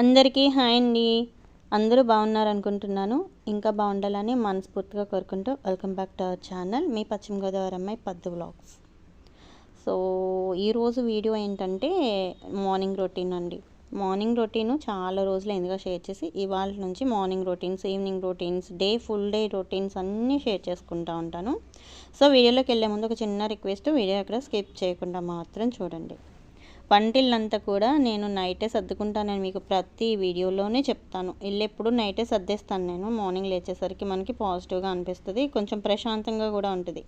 అందరికీ హాయ్ అండి. అందరూ బాగున్నారు అనుకుంటున్నాను. ఇంకా బాగుండాలని మనస్ఫూర్తిగా కోరుకుంటూ welcome back to our channel. మీ పశ్చిమ గోదావరి అమ్మాయి పద్దు వ్లాగ్స్. సో ఈరోజు వీడియో ఏంటంటే మార్నింగ్ రొటీన్ అండి. మార్నింగ్ రొటీన్ చాలా రోజులు ఎందుగా షేర్ చేసి ఇవాళ నుంచి morning routines evening routines day full day routines అన్నీ షేర్ చేసుకుంటూ ఉంటాను. సో వీడియోలోకి వెళ్ళే ముందు ఒక చిన్న రిక్వెస్ట్ వీడియో అక్కడ స్కిప్ చేయకుండా మాత్రం చూడండి. వంటిల్లంతా కూడా నేను నైటే సర్దుకుంటానని మీకు ప్రతి వీడియోలోనే చెప్తాను. ఇల్లు ఎప్పుడు నైటే సర్దేస్తాను నేను. మార్నింగ్ లేచేసరికి మనకి పాజిటివ్గా అనిపిస్తుంది. కొంచెం ప్రశాంతంగా కూడా ఉంటుంది.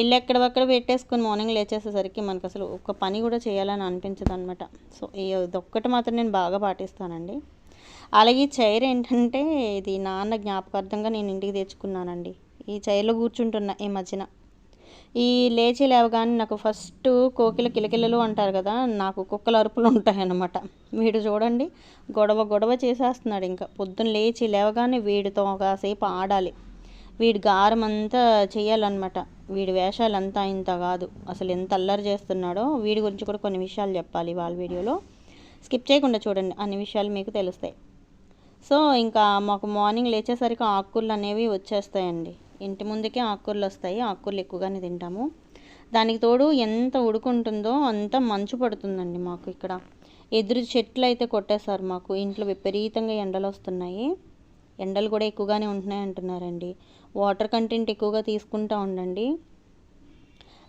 ఇల్లు ఎక్కడవక్కడ పెట్టేసుకొని మార్నింగ్ లేచేసేసరికి మనకు అసలు ఒక పని కూడా చేయాలని అనిపించదు అనమాట సో ఇదొక్కటి మాత్రం నేను బాగా పాటిస్తానండి. అలాగే ఈ చైర్ ఏంటంటే ఇది నాన్న జ్ఞాపకార్థంగా నేను ఇంటికి తెచ్చుకున్నానండి. ఈ చైర్లో కూర్చుంటున్నా ఈ మధ్యన. ఈ లేచి లేవగానే నాకు ఫస్ట్ కోకిల కిలకిలలు అంటారు కదా నాకు కుక్కల అరుపులు ఉంటాయన్నమాట. వీడు చూడండి గొడవ గొడవ చేసేస్తున్నాడు ఇంకా. పొద్దున్న లేచి లేవగానే వీడితో కాసేపు ఆడాలి. వీడి గారం అంతా చేయాలన్నమాట. వీడి వేషాలు అంతా ఇంత కాదు. అసలు ఎంత అల్లరి చేస్తున్నాడో వీడి గురించి కూడా కొన్ని విషయాలు చెప్పాలి వాళ్ళ వీడియోలో. స్కిప్ చేయకుండా చూడండి అన్ని విషయాలు మీకు తెలుస్తాయి. సో ఇంకా మాకు మార్నింగ్ లేచేసరికి ఆకుకూరలు అనేవి వచ్చేస్తాయండి. ఇంటి ముందుకే ఆకుకూరలు వస్తాయి ఆకుకూరలు ఎక్కువగానే తింటాము. దానికి తోడు ఎంత ఉడుకుంటుందో అంత మంచు పడుతుందండి మాకు ఇక్కడ. ఎదురు చెట్లు అయితే కొట్టేశారు మాకు. ఇంట్లో విపరీతంగా ఎండలు వస్తున్నాయి. ఎండలు కూడా ఎక్కువగానే ఉంటున్నాయి అంటున్నారండి. వాటర్ కంటెంట్ ఎక్కువగా తీసుకుంటూ ఉండండి.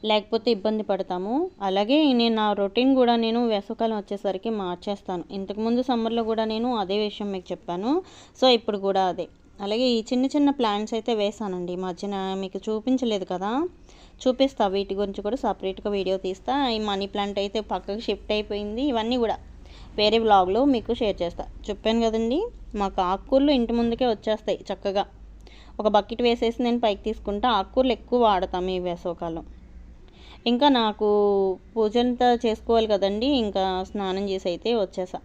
లేకపోతే ఇబ్బంది పడతాము. అలాగే నేను నా రొటీన్ కూడా నేను వేసవకాలం వచ్చేసరికి మార్చేస్తాను. ఇంతకుముందు సమ్మర్లో కూడా నేను అదే విషయం మీకు చెప్పాను. సో ఇప్పుడు కూడా అదే. అలాగే ఈ చిన్న చిన్న ప్లాంట్స్ అయితే వేసానండి ఈ మధ్యన మీకు చూపించలేదు కదా? చూపిస్తా. వీటి గురించి కూడా సపరేట్గా వీడియో తీస్తా. ఈ మనీ ప్లాంట్ అయితే పక్కకు షిఫ్ట్ అయిపోయింది. ఇవన్నీ కూడా వేరే బ్లాగ్లో మీకు షేర్ చేస్తా. చెప్పాను కదండి మాకు ఆకుకూరలు ఇంటి ముందుకే వచ్చేస్తాయి చక్కగా. ఒక బకెట్ వేసేసి నేను పైకి తీసుకుంటా. ఆకుకూరలు ఎక్కువ వాడతాం ఈ వేసవకాలం. ఇంకా నాకు పూజ అంతా చేసుకోవాలి కదండి ఇంకా స్నానం చేసి అయితే వచ్చేసా.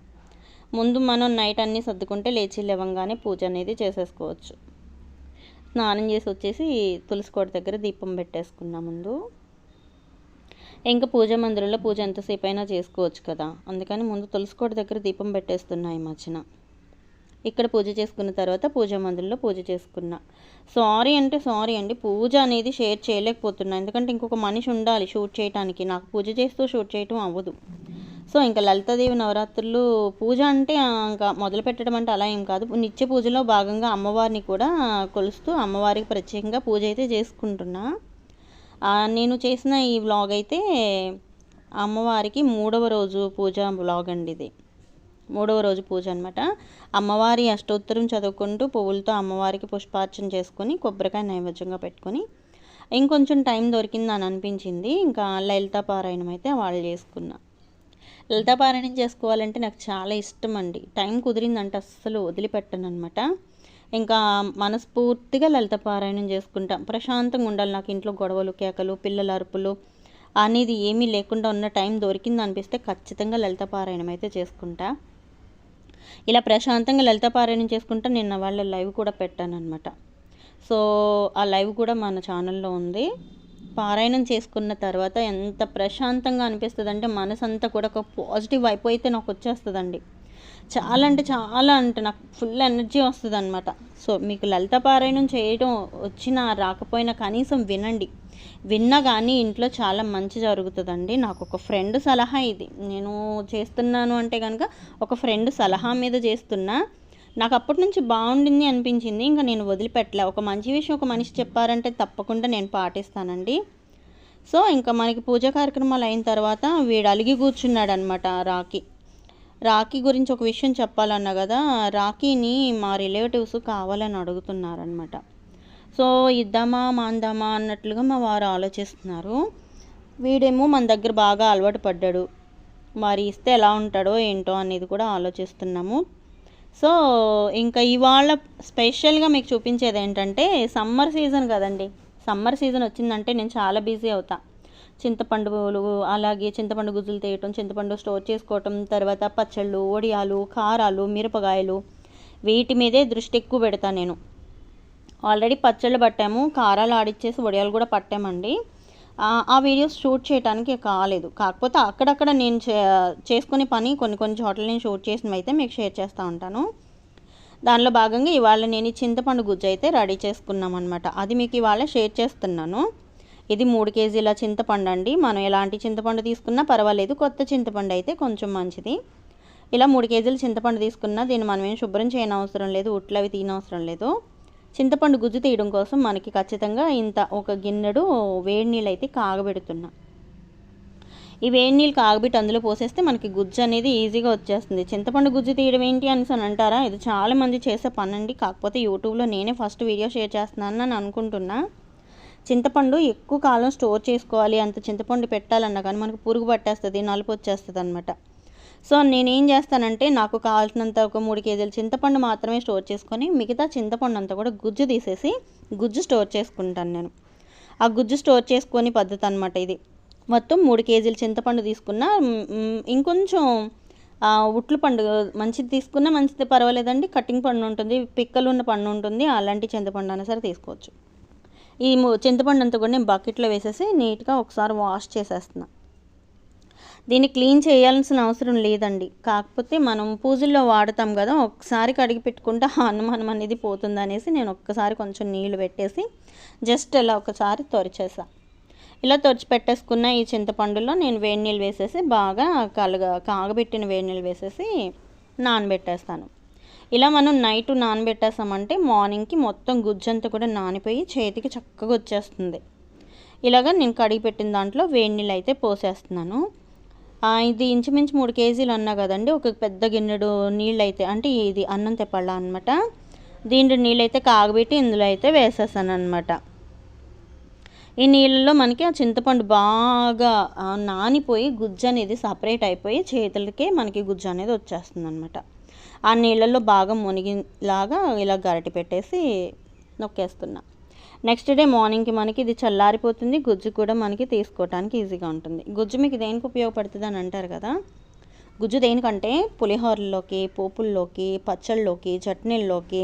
ముందు మనం నైట్ అన్నీ సర్దుకుంటే లేచి లేవంగానే పూజ అనేది చేసేసుకోవచ్చు. స్నానం చేసి వచ్చేసి తులసి కోట దగ్గర దీపం పెట్టేసుకున్నా ముందు. ఇంకా పూజ మందిరంలో పూజ ఎంతసేపు అయినా చేసుకోవచ్చు కదా. అందుకని ముందు తులసి కోట దగ్గర దీపం పెట్టేస్తున్నా ఈ మధ్యన. ఇక్కడ పూజ చేసుకున్న తర్వాత పూజ మందిరంలో పూజ చేసుకున్నా. సారీ అంటే సారీ అండి. పూజ అనేది షేర్ చేయలేకపోతున్నా. ఎందుకంటే ఇంకొక మనిషి ఉండాలి షూట్ చేయడానికి నాకు పూజ చేస్తూ షూట్ చేయటం అవ్వదు. సో ఇంకా లలితాదేవి నవరాత్రులు పూజ అంటే ఇంకా మొదలు పెట్టడం అంటే అలా ఏం కాదు. నిత్య పూజలో భాగంగా అమ్మవారిని కూడా కొలుస్తూ అమ్మవారికి ప్రత్యేకంగా పూజ అయితే చేసుకుంటున్నా. నేను చేసిన ఈ వ్లాగ్ అయితే అమ్మవారికి మూడవ రోజు పూజ వ్లాగ్ అండి ఇది. మూడవ రోజు పూజ అనమాట అమ్మవారి అష్టోత్తరం చదువుకుంటూ పువ్వులతో అమ్మవారికి పుష్పార్చన చేసుకొని కొబ్బరికాయ నైవేద్యంగా పెట్టుకొని ఇంకొంచెం టైం దొరికింది అని అనిపించింది. ఇంకా లలితా పారాయణం అయితే వాళ్ళు చేసుకున్నా. లలితా పారాయణం చేసుకోవాలంటే నాకు చాలా ఇష్టం అండి టైం కుదిరిందంటే అస్సలు వదిలిపెట్టను అనమాట ఇంకా మనస్ఫూర్తిగా లలిత పారాయణం చేసుకుంటాం. ప్రశాంతంగా ఉండాలి నాకు ఇంట్లో గొడవలు కేకలు పిల్లల అరుపులు అనేది ఏమీ లేకుండా ఉన్న టైం దొరికింది అనిపిస్తే ఖచ్చితంగా లలిత పారాయణం అయితే చేసుకుంటా. ఇలా ప్రశాంతంగా లలిత పారాయణం చేసుకుంటా నిన్న వాళ్ళ లైవ్ కూడా పెట్టాను అనమాట సో ఆ లైవ్ కూడా మన ఛానల్లో ఉంది. పారాయణం చేసుకున్న తర్వాత ఎంత ప్రశాంతంగా అనిపిస్తుంది అంటే మనసు అంతా కూడా ఒక పాజిటివ్ వైపు అయితే నాకు వచ్చేస్తుందండి. చాలా అంటే చాలా అంటే నాకు ఫుల్ ఎనర్జీ వస్తుంది అనమాట సో మీకు లలిత పారాయణం చేయడం వచ్చినా రాకపోయినా కనీసం వినండి. విన్నా కానీ ఇంట్లో చాలా మంచి జరుగుతుందండి. నాకు ఒక ఫ్రెండ్ సలహా ఇది. నేను చేస్తున్నాను అంటే కనుక ఒక ఫ్రెండ్ సలహా మీద చేస్తున్నా. నాకు అప్పటి నుంచి బాగుండింది అనిపించింది. ఇంకా నేను వదిలిపెట్టలే. ఒక మంచి విషయం ఒక మనిషి చెప్పారంటే తప్పకుండా నేను పాటిస్తానండి. సో ఇంకా మనకి పూజ కార్యక్రమాలు అయిన తర్వాత వీడు అలిగి కూర్చున్నాడు అనమాట రాఖీ. రాఖీ గురించి ఒక విషయం చెప్పాలన్నా కదా రాఖీని మా రిలేటివ్స్ కావాలని అడుగుతున్నారనమాట సో ఇద్దామా మాందామా అన్నట్లుగా మా వారు ఆలోచిస్తున్నారు. వీడేమో మన దగ్గర బాగా అలవాటు పడ్డాడు. మరి ఇస్తే ఎలా ఉంటాడో ఏంటో అనేది కూడా ఆలోచిస్తున్నాము. సో ఇంకా ఇవాళ స్పెషల్గా మీకు చూపించేది ఏంటంటే సమ్మర్ సీజన్ కదండి. సమ్మర్ సీజన్ వచ్చిందంటే నేను చాలా బిజీ అవుతా. చింతపండులు అలాగే చింతపండు గుజ్జులు తీయటం చింతపండు స్టోర్ చేసుకోవటం తర్వాత పచ్చళ్ళు వడియాలు కారాలు మిరపకాయలు వీటి మీదే దృష్టి ఎక్కువ పెడతా నేను. ఆల్రెడీ పచ్చళ్ళు పట్టాము కారాలు ఆడిచ్చేసి వడియాలు కూడా పట్టామండి. ఆ వీడియోస్ షూట్ చేయడానికి కాలేదు. కాకపోతే అక్కడక్కడ నేను చే చేసుకునే పని కొన్ని కొన్ని చోట్ల నేను షూట్ చేసినవి అయితే మీకు షేర్ చేస్తూ ఉంటాను. దానిలో భాగంగా ఇవాళ నేను చింతపండు గుజ్జు అయితే రెడీ చేసుకున్నాం అనమాట అది మీకు ఇవాళ షేర్ చేస్తున్నాను. ఇది మూడు కేజీల చింతపండు అండి. మనం ఎలాంటి చింతపండు తీసుకున్నా పర్వాలేదు. కొత్త చింతపండు అయితే కొంచెం మంచిది. ఇలా మూడు కేజీల చింతపండు తీసుకున్నా దీన్ని మనం ఏం శుభ్రం చేయనవసరం లేదు. ఉట్లు అవి తీయనవసరం లేదు. చింతపండు గుజ్జు తీయడం కోసం మనకి ఖచ్చితంగా ఇంత ఒక గిన్నెడు వేడి నీళ్ళు అయితే కాగబెడుతున్నా. ఈ వేడి నీళ్ళు కాగబెట్టి అందులో పోసేస్తే మనకి గుజ్జు అనేది ఈజీగా వచ్చేస్తుంది. చింతపండు గుజ్జు తీయడం ఏంటి అని అంటారా? ఇది చాలామంది చేసే పనండి. కాకపోతే యూట్యూబ్లో నేనే ఫస్ట్ వీడియో షేర్ చేస్తున్నాను అని అనుకుంటున్నా. చింతపండు ఎక్కువ కాలం స్టోర్ చేసుకోవాలి. అంత చింతపండు పెట్టాలన్నా కానీ మనకు పురుగు పట్టేస్తుంది నలుపు వచ్చేస్తుంది అనమాట సో నేనేం చేస్తానంటే నాకు కావాల్సినంత ఒక మూడు కేజీల చింతపండు మాత్రమే స్టోర్ చేసుకొని మిగతా చింతపండు అంతా కూడా గుజ్జు తీసేసి గుజ్జు స్టోర్ చేసుకుంటాను నేను. ఆ గుజ్జు స్టోర్ చేసుకొని పద్ధతి అనమాట ఇది. మొత్తం మూడు కేజీల చింతపండు తీసుకున్న ఇంకొంచెం ఉట్లు పండు మంచిది తీసుకున్నా మంచిది పర్వాలేదండి. కటింగ్ పండు ఉంటుంది పిక్కలు ఉన్న పండు ఉంటుంది అలాంటి చింతపండు అయినా సరే తీసుకోవచ్చు. ఈ చింతపండు అంతా కూడా నేను బకెట్లో వేసేసి నీట్గా ఒకసారి వాష్ చేసేస్తున్నాను దీన్ని క్లీన్ చేయాల్సిన అవసరం లేదండి. కాకపోతే మనం పూజల్లో వాడతాం కదా ఒకసారి కడిగి పెట్టుకుంటే హనుమానం అనేది పోతుంది అనేసి నేను ఒక్కసారి కొంచెం నీళ్ళు పెట్టేసి జస్ట్ ఇలా ఒకసారి తొరిచేసా. ఇలా తొరిచి పెట్టేసుకున్న ఈ చింతపండులో నేను వేడి నీళ్ళు వేసేసి బాగా కలగ కాగబెట్టిన వేడి నీళ్ళు వేసేసి నానబెట్టేస్తాను. ఇలా మనం నైట్ నానబెట్టేస్తామంటే మార్నింగ్కి మొత్తం గుజ్జంతా కూడా నానిపోయి చేతికి చక్కగా వచ్చేస్తుంది. ఇలాగ నేను కడిగి పెట్టిన దాంట్లో వేడి నీళ్ళు అయితే పోసేస్తున్నాను. ఇది ఇంచుమించు మూడు కేజీలు అన్నా కదండి. ఒక పెద్ద గిన్నెడు నీళ్ళు అయితే అంటే ఇది అన్నం తెప్పళ్ళ అనమాట దీంట్లో నీళ్ళు అయితే కాగబెట్టి ఇందులో అయితే వేసేసాను అనమాట ఈ నీళ్ళలో మనకి ఆ చింతపండు బాగా నానిపోయి గుజ్జు అనేది సపరేట్ అయిపోయి చేతులకే మనకి గుజ్జు అనేది వచ్చేస్తుంది అనమాట ఆ నీళ్ళల్లో బాగా మునిగిలాగా ఇలా గరటి పెట్టేసి నొక్కేస్తున్నాను నెక్స్ట్ డే మార్నింగ్కి మనకి ఇది చల్లారిపోతుంది గుజ్జు కూడా మనకి తీసుకోవడానికి ఈజీగా ఉంటుంది. గుజ్జు మీకు దేనికి ఉపయోగపడుతుంది అని అంటారు కదా? గుజ్జు దేనికంటే పులిహోరలోకి పోపుల్లోకి పచ్చళ్ళలోకి చట్నీల్లోకి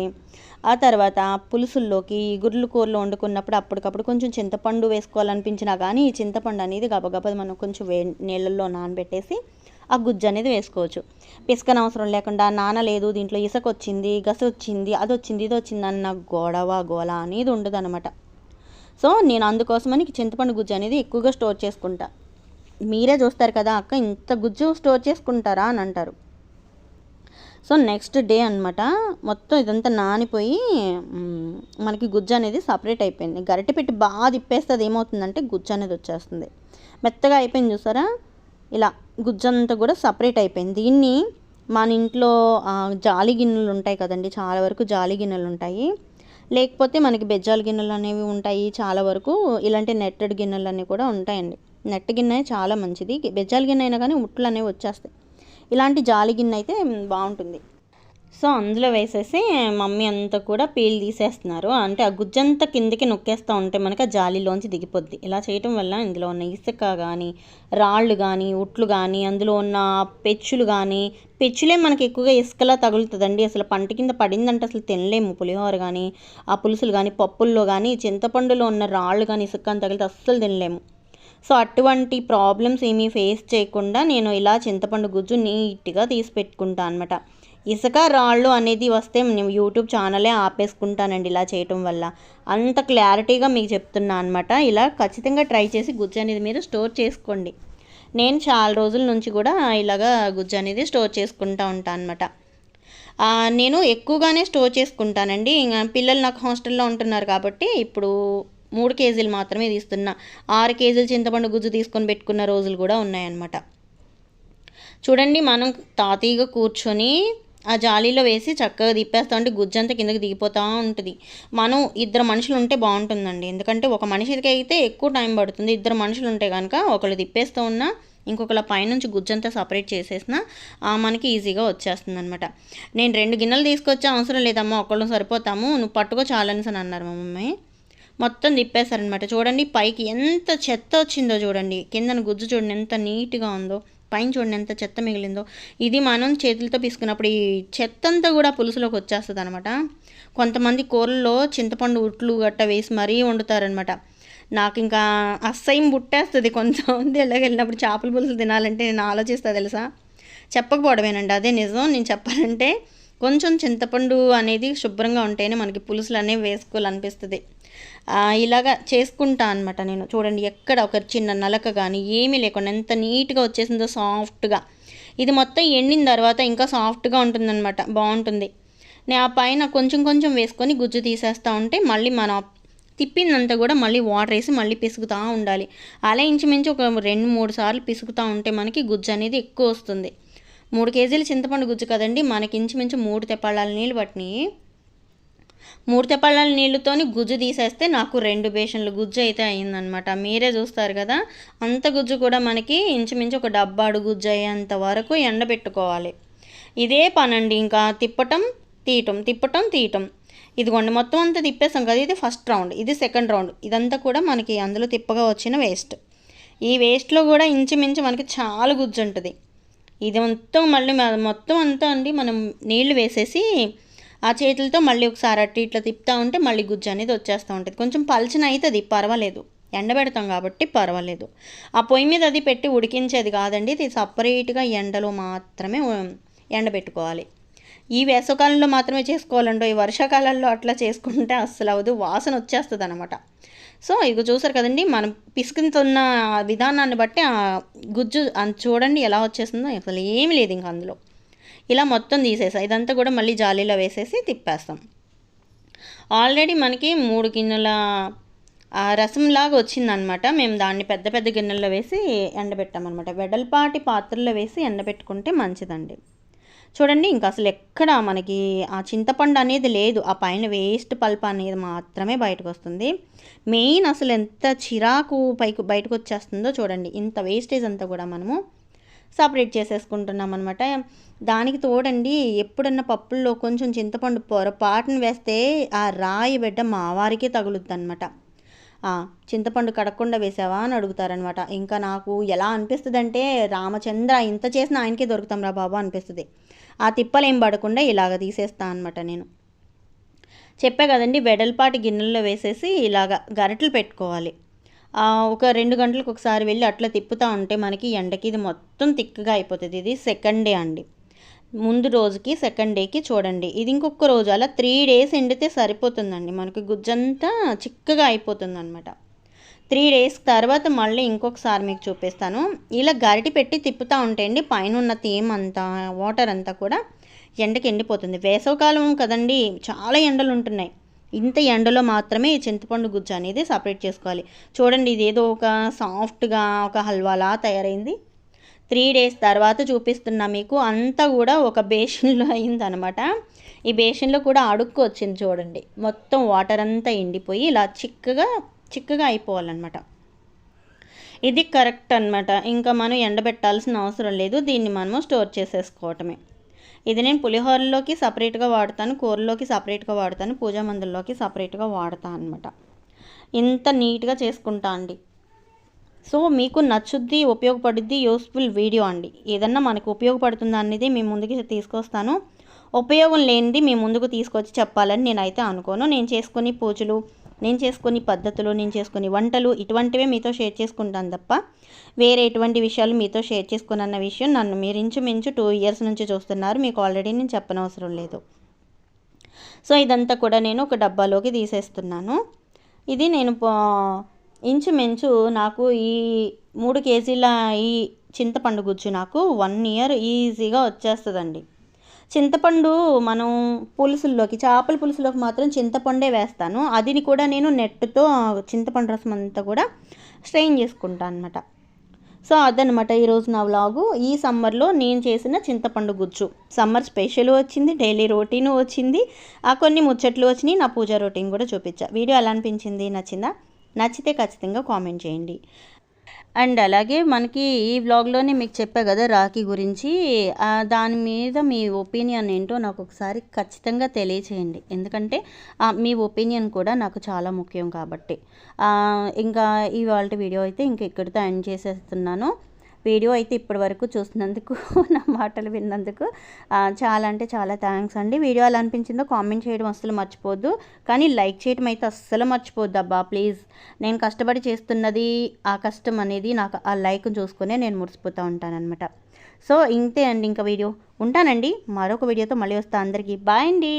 ఆ తర్వాత పులుసుల్లోకి గుర్లు కూరలు వండుకున్నప్పుడు అప్పటికప్పుడు కొంచెం చింతపండు వేసుకోవాలనిపించినా కానీ ఈ చింతపండు అనేది గబగబ మనం కొంచెం వే నీళ్ళల్లో నానబెట్టేసి ఆ గుజ్జు అనేది వేసుకోవచ్చు. పిసకనవసరం లేకుండా నానలేదు దీంట్లో ఇసుక వచ్చింది గస వచ్చింది అది వచ్చింది ఇది వచ్చింది అన్న గొడవ గోల అనేది ఉండదు అనమాట సో నేను అందుకోసమని చింతపండు గుజ్జు అనేది ఎక్కువగా స్టోర్ చేసుకుంటా. మీరే చూస్తారు కదా అక్క ఇంత గుజ్జు స్టోర్ చేసుకుంటారా అని అంటారు. సో నెక్స్ట్ డే అనమాట మొత్తం ఇదంతా నానిపోయి మనకి గుజ్జు అనేది సపరేట్ అయిపోయింది. గరిటె పెట్టి బాగా తిప్పేస్తే అది ఏమవుతుందంటే గుజ్జు అనేది వచ్చేస్తుంది. మెత్తగా అయిపోయింది చూసారా? ఇలా గుజ్జంతా కూడా సపరేట్ అయిపోయింది. దీన్ని మన ఇంట్లో జాలి గిన్నెలు ఉంటాయి కదండి చాలా వరకు జాలి గిన్నెలు ఉంటాయి. లేకపోతే మనకి బెజ్జాల గిన్నెలు అనేవి ఉంటాయి చాలా వరకు ఇలాంటి నెట్టెడ్ గిన్నెలు అనేవి కూడా ఉంటాయండి. నెట్ గిన్నె చాలా మంచిది. బెజ్జాల గిన్నె అయినా కానీ ఉట్లు అనేవి వచ్చేస్తాయి. ఇలాంటి జాలి గిన్నె అయితే బాగుంటుంది. సో అందులో వేసేసి మమ్మీ అంతా కూడా పీల్ తీసేస్తున్నారు. అంటే ఆ గుజ్జంతా కిందకి నొక్కేస్తూ ఉంటే మనకి ఆ జాలీలోంచి దిగిపోద్ది. ఇలా చేయటం వల్ల ఇందులో ఉన్న ఇసుక కానీ రాళ్ళు కానీ ఉట్లు కానీ అందులో ఉన్న పెచ్చులు కానీ పెచ్చులే మనకి ఎక్కువగా ఇసుకలా తగులుతుందండి. అసలు పంట కింద పడిందంటే అసలు తినలేము. పులిహోర కానీ ఆ పులుసులు కానీ పప్పుల్లో కానీ చింతపండులో ఉన్న రాళ్ళు కానీ ఇసుక కానీ తగిలితే అస్సలు తినలేము. సో అటువంటి ప్రాబ్లమ్స్ ఏమీ ఫేస్ చేయకుండా నేను ఇలా చింతపండు గుజ్జు నీట్గా తీసి పెట్టుకుంటాను అనమాట ఇసుక రాళ్ళు అనేది వస్తే నేను యూట్యూబ్ ఛానలే ఆపేసుకుంటానండి ఇలా చేయటం వల్ల. అంత క్లారిటీగా మీకు చెప్తున్నా అనమాట ఇలా ఖచ్చితంగా ట్రై చేసి గుజ్జు అనేది మీరు స్టోర్ చేసుకోండి. నేను చాలా రోజుల నుంచి కూడా ఇలాగా గుజ్జు అనేది స్టోర్ చేసుకుంటా ఉంటాను అనమాట నేను ఎక్కువగానే స్టోర్ చేసుకుంటానండి. పిల్లలు నాకు హాస్టల్లో ఉంటున్నారు కాబట్టి ఇప్పుడు మూడు కేజీలు మాత్రమే తీస్తున్నా. ఆరు కేజీలు చింతపండు గుజ్జు తీసుకొని పెట్టుకున్న రోజులు కూడా ఉన్నాయన్నమాట. చూడండి మనం తాతీగా కూర్చొని ఆ జాలీలో వేసి చక్కగా తిప్పేస్తా ఉంటే గుజ్జంతా కిందకి దిగిపోతూ ఉంటుంది. మనం ఇద్దరు మనుషులు ఉంటే బాగుంటుందండి. ఎందుకంటే ఒక మనిషికి అయితే ఎక్కువ టైం పడుతుంది. ఇద్దరు మనుషులు ఉంటే కనుక ఒకళ్ళు తిప్పేస్తూ ఉన్నా ఇంకొకళ్ళ పైనుంచి గుజ్జంతా సపరేట్ చేసేసిన మనకి ఈజీగా వచ్చేస్తుంది అనమాట నేను రెండు గిన్నెలు తీసుకొచ్చే అవసరం లేదమ్మా ఒకళ్ళు సరిపోతాము. నువ్వు పట్టుకో చాలని అన్నారు మా మమ్మీ. మొత్తం తిప్పేశారనమాట చూడండి పైకి ఎంత చెత్త వచ్చిందో చూడండి. కిందన గుజ్జు చూడండి ఎంత నీట్గా ఉందో. పైన చూడండి ఎంత చెత్త మిగిలిందో. ఇది మనం చేతులతో పీసుకున్నప్పుడు ఈ చెత్త అంతా కూడా పులుసులోకి వచ్చేస్తుంది అనమాట కొంతమంది కూరల్లో చింతపండు ఉట్లు గట్ట వేసి మరీ వండుతారనమాట నాకు ఇంకా అస్సయం బుట్టేస్తుంది కొంతమంది ఇళ్ళకి వెళ్ళినప్పుడు చేపల పులుసులు తినాలంటే నేను ఆలోచిస్తా తెలుసా? చెప్పకపోవడమేనండి. అదే నిజం. నేను చెప్పాలంటే కొంచెం చింతపండు అనేది శుభ్రంగా ఉంటేనే మనకి పులుసులు అనేవి వేసుకోవాలనిపిస్తుంది. ఇలాగా చేసుకుంటా అనమాట నేను. చూడండి ఎక్కడ ఒక చిన్న నలక కానీ ఏమీ లేకుండా ఎంత నీట్గా వచ్చేసిందో సాఫ్ట్గా. ఇది మొత్తం ఎండిన తర్వాత ఇంకా సాఫ్ట్గా ఉంటుందన్నమాట బాగుంటుంది. నేను ఆ పైన కొంచెం కొంచెం వేసుకొని గుజ్జు తీసేస్తూ ఉంటే మళ్ళీ మన తిప్పిందంతా కూడా మళ్ళీ వాటర్ వేసి మళ్ళీ పిసుకుతూ ఉండాలి. అలా ఇంచుమించు ఒక రెండు మూడు సార్లు పిసుకుతూ ఉంటే మనకి గుజ్జు అనేది ఎక్కువ వస్తుంది. మూడు కేజీలు చింతపండు గుజ్జు కదండి మనకి ఇంచుమించు మూడు తెప్పాళ్ళ నీళ్ళు పట్టినాయి. మూడు నీళ్ళతోని గుజ్జు తీసేస్తే నాకు రెండు బేషన్లు గుజ్జు అయితే అయిందనమాట మీరే చూస్తారు కదా అంత గుజ్జు కూడా మనకి ఇంచుమించు ఒక డబ్బాడు గుజ్జు అయ్యేంత వరకు ఎండబెట్టుకోవాలి. ఇదే పనండి ఇంకా తిప్పటం తీయటం తిప్పటం తీయటం. ఇదిగోండి మొత్తం అంతా తిప్పేస్తాం కదా ఇది ఫస్ట్ రౌండ్ ఇది సెకండ్ రౌండ్. ఇదంతా కూడా మనకి అందులో తిప్పగా వచ్చిన వేస్ట్. ఈ వేస్ట్లో కూడా ఇంచుమించు మనకి చాలా గుజ్జు ఉంటుంది. ఇది మొత్తం మళ్ళీ మొత్తం అంతా అండి మనం నీళ్ళు వేసేసి ఆ చేతులతో మళ్ళీ ఒకసారి అట్టి ఇట్లా తిప్పుతూ ఉంటే మళ్ళీ గుజ్జు అనేది వచ్చేస్తూ ఉంటుంది. కొంచెం పల్చన అవుతుంది పర్వాలేదు. ఎండబెడతాం కాబట్టి పర్వాలేదు. ఆ పొయ్యి మీద అది పెట్టి ఉడికించేది కాదండి. ఇది సపరేట్గా ఎండలో మాత్రమే ఎండబెట్టుకోవాలి. ఈ వేసవకాలంలో మాత్రమే చేసుకోవాలండో ఈ వర్షాకాలంలో అట్లా చేసుకుంటే అస్సలు అవ్వదు. వాసన వచ్చేస్తుంది అనమాట సో ఇక చూసారు కదండి మనం పిసుకుతున్న విధానాన్ని బట్టి ఆ గుజ్జు అంత చూడండి ఎలా వచ్చేస్తుందో. అసలు ఏమి లేదు ఇంక అందులో. ఇలా మొత్తం తీసేసా. ఇదంతా కూడా మళ్ళీ జాలీలో వేసేసి తిప్పేస్తాం. ఆల్రెడీ మనకి మూడు గిన్నెల రసంలాగా వచ్చిందనమాట. మేము దాన్ని పెద్ద పెద్ద గిన్నెల్లో వేసి ఎండబెట్టామన్నమాట వెడల్పాటి పాత్రలో వేసి ఎండబెట్టుకుంటే మంచిదండి. చూడండి ఇంకా అసలు ఎక్కడ మనకి ఆ చింతపండు అనేది లేదు. ఆ పైన వేస్ట్ పల్ప్ అనేది మాత్రమే బయటకు వస్తుంది మెయిన్ అసలు ఎంత చిరాకు పైకి బయటకు వచ్చేస్తుందో చూడండి. ఇంత వేస్టేజ్ అంతా కూడా మనము సపరేట్ చేసేసుకుంటున్నాం అనమాట దానికి తోడండి ఎప్పుడన్నా పప్పుల్లో కొంచెం చింతపండు పొరపాటున వేస్తే ఆ రాయి బిడ్డ మా వారికే తగులుద్ది అనమాట చింతపండు కడగకుండా వేసావా అని అడుగుతారనమాట ఇంకా నాకు ఎలా అనిపిస్తుంది అంటే రామచంద్ర ఇంత చేసిన ఆయనకే దొరుకుతాం రా బాబు అనిపిస్తుంది. ఆ తిప్పలేం పడకుండా ఇలాగ తీసేస్తా అనమాట నేను. చెప్పే కదండి వెడల్పాటి గిన్నెల్లో వేసేసి ఇలాగ గరిటలు పెట్టుకోవాలి. ఒక రెండు గంటలకు ఒకసారి వెళ్ళి అట్లా తిప్పుతూ ఉంటే మనకి ఎండకి ఇది మొత్తం తిక్కగా అయిపోతుంది. ఇది సెకండ్ డే అండి. ముందు రోజుకి సెకండ్ డేకి చూడండి. ఇది ఇంకొక రోజు. అలా త్రీ డేస్ ఎండితే సరిపోతుందండి. మనకి గుజ్జంతా చిక్కగా అయిపోతుంది అనమాట త్రీ డేస్ తర్వాత మళ్ళీ ఇంకొకసారి మీకు చూపిస్తాను. ఇలా గరిటి పెట్టి తిప్పుతూ ఉంటే అండి పైన ఉన్న తేమ అంతా వాటర్ అంతా కూడా ఎండకి ఎండిపోతుంది. వేసవకాలం కదండి చాలా ఎండలు ఉంటున్నాయి. ఇంత ఎండలో మాత్రమే చింతపండు గుజ్జు అనేది సపరేట్ చేసుకోవాలి. చూడండి ఇది ఏదో ఒక సాఫ్ట్గా ఒక హల్వాలా తయారైంది. త్రీ డేస్ తర్వాత చూపిస్తున్నా మీకు. అంతా కూడా ఒక బేషన్లో అయిందనమాట. ఈ బేషన్లో కూడా అడుక్కు వచ్చింది చూడండి. మొత్తం వాటర్ అంతా ఎండిపోయి ఇలా చిక్కగా చిక్కగా అయిపోవాలన్నమాట. ఇది కరెక్ట్ అన్నమాట. ఇంకా మనం ఎండబెట్టాల్సిన అవసరం లేదు. దీన్ని మనము స్టోర్ చేసేసుకోవటమే. ఇది నేను పులిహోరలోకి సపరేట్గా వాడతాను కూరలోకి సపరేట్గా వాడతాను పూజా మందుల్లోకి సపరేట్గా వాడతాను అనమాట ఇంత నీట్గా చేసుకుంటా అండి. సో మీకు నచ్చుద్ది ఉపయోగపడుద్ది యూస్ఫుల్ వీడియో అండి. ఏదన్నా మనకు ఉపయోగపడుతుందా అనేది మీ ముందుకి తీసుకొస్తాను. ఉపయోగం లేనిది మీ ముందుకు తీసుకొచ్చి చెప్పాలని నేనైతే అనుకోను. నేను చేసుకుని పూజలు నేను చేసుకుని పద్ధతులు నేను చేసుకుని వంటలు ఇటువంటివే మీతో షేర్ చేసుకుంటాను తప్ప వేరే ఎటువంటి విషయాలు మీతో షేర్ చేసుకున్న విషయం నన్ను మీరు ఇంచుమించు టూ ఇయర్స్ నుంచి చూస్తున్నారు. మీకు ఆల్రెడీ నేను చెప్పనవసరం లేదు. సో ఇదంతా కూడా నేను ఒక డబ్బాలోకి తీసేస్తున్నాను. ఇది నేను ఇంచుమించు నాకు ఈ మూడు కేజీల ఈ చింతపండు గుజ్జు నాకు వన్ ఇయర్ ఈజీగా వచ్చేస్తుందండి. చింతపండు మనం పులుసుల్లోకి చేపల పులుసులోకి మాత్రం చింతపండే వేస్తాను. అదిని కూడా నేను నెట్తో చింతపండు రసం అంతా కూడా స్ట్రెయిన్ చేసుకుంటాను అనమాట సో అదనమాట ఈరోజు నా వ్లాగు. ఈ సమ్మర్లో నేను చేసిన చింతపండు గుజ్జు. సమ్మర్ స్పెషల్ వచ్చింది డైలీ రొటీన్ వచ్చింది. ఆ కొన్ని ముచ్చట్లు వచ్చినాయి నా పూజ రొటీన్ కూడా చూపించా. వీడియో ఎలా అనిపించింది నచ్చిందా? నచ్చితే ఖచ్చితంగా కామెంట్ చేయండి. అండ్ అలాగే మనకి ఈ వ్లాగ్లోనే మీకు చెప్పా కదా రాఖీ గురించి. దాని మీద మీ ఒపీనియన్ ఏంటో నాకు ఒకసారి ఖచ్చితంగా తెలియచేయండి. ఎందుకంటే మీ ఒపీనియన్ కూడా నాకు చాలా ముఖ్యం కాబట్టి. ఇంకా ఇవాళ వీడియో అయితే ఇంక ఇక్కడితో ఎండ్ చేసేస్తున్నాను. వీడియో అయితే ఇప్పటి వరకు చూసినందుకు నా మాటలు విన్నందుకు చాలా అంటే చాలా థ్యాంక్స్ అండి. వీడియో ఎలా అనిపించిందో కామెంట్ చేయడం అస్సలు మర్చిపోద్దు. కానీ లైక్ చేయడం అయితే అస్సలు మర్చిపోద్దు అబ్బా ప్లీజ్. నేను కష్టపడి చేస్తున్నది ఆ కష్టం అనేది నాకు ఆ లైక్ చూసుకునే నేను మురిసిపోతూ ఉంటానన్నమాట. సో ఇంతే అండి ఇంకా వీడియో. ఉంటానండి. మరొక వీడియోతో మళ్ళీ వస్తా అందరికీ. బాయ్ అండి.